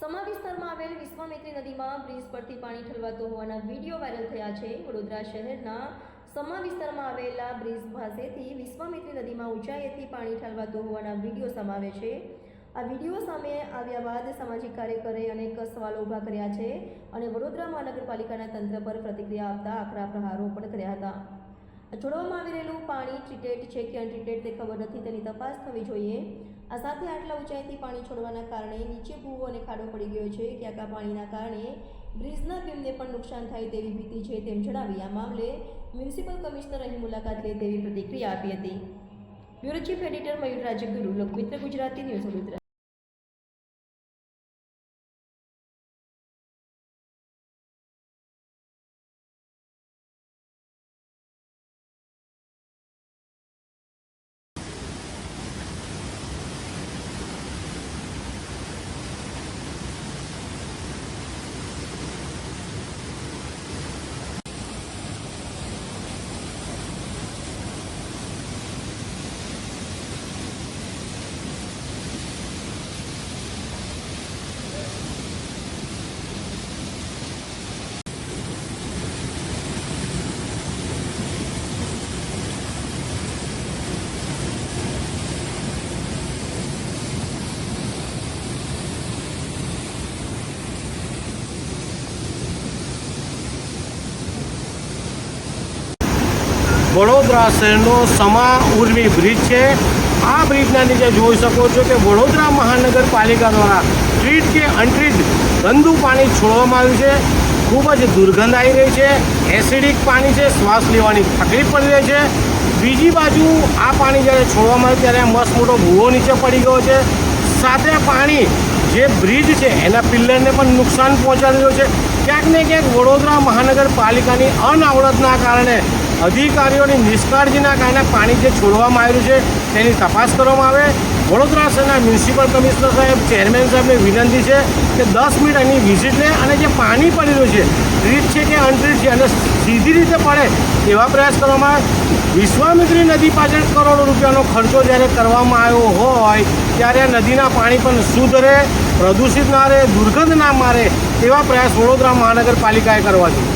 સમા વિસ્તારમાં આવેલ વિશ્વામિત્રી નદીમાં બ્રિજ પરથી પાણી ઠલવાતું હોવાના વીડિયો વાયરલ થયા છે. વડોદરા શહેરના સમા વિસ્તારમાં આવેલા બ્રિજ પાસેથી વિશ્વામિત્રી નદીમાં ઊંચાઈએથી પાણી ઠલવાતું હોવાના વીડિયો સમાવે છે. આ વીડિયો સામે આવ્યા બાદ સામાજિક કાર્યકરે અનેક સવાલો ઊભા કર્યા છે અને વડોદરા મહાનગરપાલિકાના તંત્ર પર પ્રતિક્રિયા આપતા આકરા પ્રહારો પણ કર્યા હતા. છોડવામાં આવી રહેલું પાણી ટ્રીટેડ છે કે અનટ્રીટેડ તે ખબર નથી તેની તપાસ થવી જોઈએ. આ સાથે આટલા ઊંચાઈથી પાણી છોડવાના કારણે નીચે ભૂવો અને ખાડો પડી ગયો છે. ક્યાંક આ પાણીના કારણે બ્રિજના બીમને પણ નુકસાન થાય તેવી ભીતિ છે તેમ જણાવી આ મામલે મ્યુનિસિપલ કમિશનર અહીં મુલાકાત લે તેવી પ્રતિક્રિયા આપી હતી. Bureau chief editor Mayur Rajguru, Lokmitra Gujarati news Vadodara Vadodara શહેરનો સમા ઉર્મી બ્રિજ છે. આ બ્રિજના નીચે જોઈ શકો છો કે વડોદરા મહાનગરપાલિકા દ્વારા ટ્રીટ કે અનટ્રીટ ગંદુ પાણી છોડવામાં આવ્યું છે. ખૂબ જ દુર્ગંધ આવી રહી છે. એસિડિક પાણી છે. શ્વાસ લેવાની તકલીફ પડી રહી છે. બીજી બાજુ આ પાણી જ્યારે છોડવામાં આવ્યું ત્યારે મસ્ત મોટો ભૂવો નીચે પડી ગયો છે. સાથે પાણી જે બ્રિજ છે એના પિલ્લરને પણ નુકસાન પહોંચાડી રહ્યું છે. ક્યાંક ને ક્યાંક વડોદરા મહાનગરપાલિકાની અનાવડતના કારણે અધિકારીઓની નિષ્કાળજીના કારણે પાણી જે છોડવામાં આવ્યું છે, તેની તપાસ કરવામાં આવે. વડોદરા શહેરના મ્યુનિસિપલ કમિશનર સાહેબ, ચેરમેન સાહેબને વિનંતી છે કે દસ મિનિટ એની વિઝિટ અને જે પાણી પડી રહ્યું છે ટ્રીટ છે કે અનટ્રીટ છે અને સીધી રીતે પડે એવા પ્રયાસ કરવામાં આવે. વિશ્વામિત્રી નદી પાછળ કરોડો રૂપિયાનો ખર્ચો જ્યારે કરવામાં આવ્યો હોય, ત્યારે આ નદીના પાણી પણ શુદ્ધ રહે, પ્રદૂષિત ના રહે, દુર્ગંધ ના મારે એવા પ્રયાસ વડોદરા મહાનગરપાલિકાએ કરવા જોઈએ.